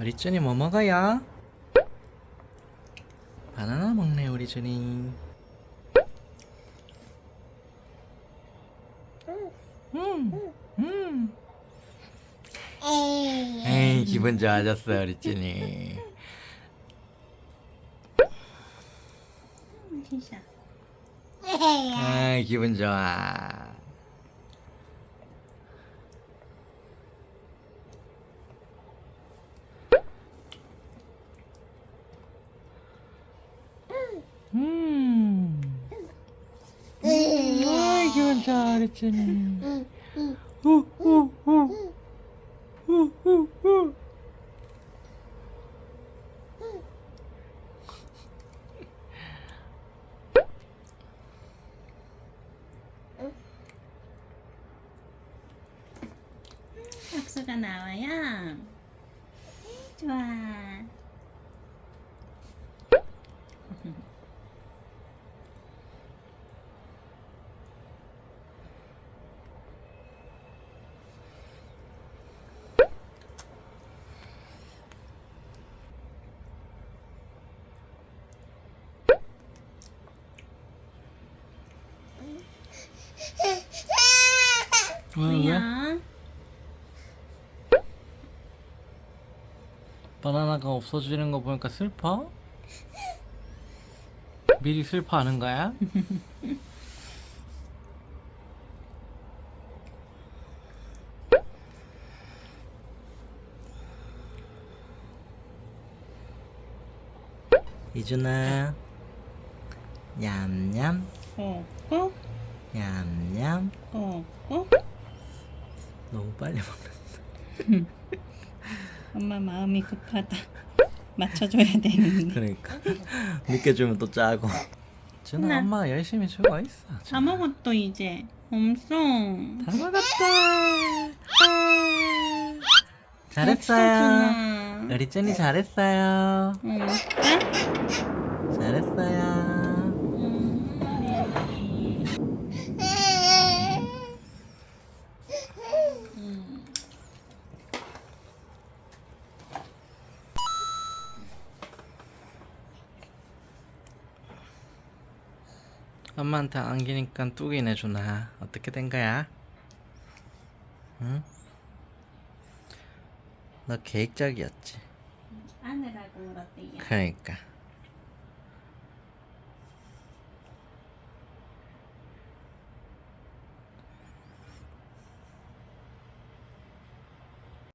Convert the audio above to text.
우리 쭈니 뭐 먹어요? 바나나 먹네 우리 쭈니 음, 음. 에이 기분 좋아졌어 우리 쭈니 진짜. 에이 기분 좋아 음. 아이 기분 좋아 우리 쭈니 후후후 후후후 박수가 나와요. 좋아. 왜, 왜? 뭐야? 바나나가 없어지는 거 보니까 슬퍼? 미리 슬퍼하는 거야? 이준아 냠냠 꼬꼬 냠냠 꼬꼬. 너무 빨리 먹는 엄마 마음이 급하다. 맞춰줘야 되는데. 그러니까 늦게 주면 또 짜고 나. 엄마 열심히 주고 있어 다 먹었어 이제. 엄청. 다 먹었다 아. 잘했어요 우리 쭈니 잘했어요 응. 아? 잘했어요 엄마한테 안기니까 뚝이네 준아 어떻게 된 거야? 응? 너 계획적이었지 안으라고 물었대요. 그러니까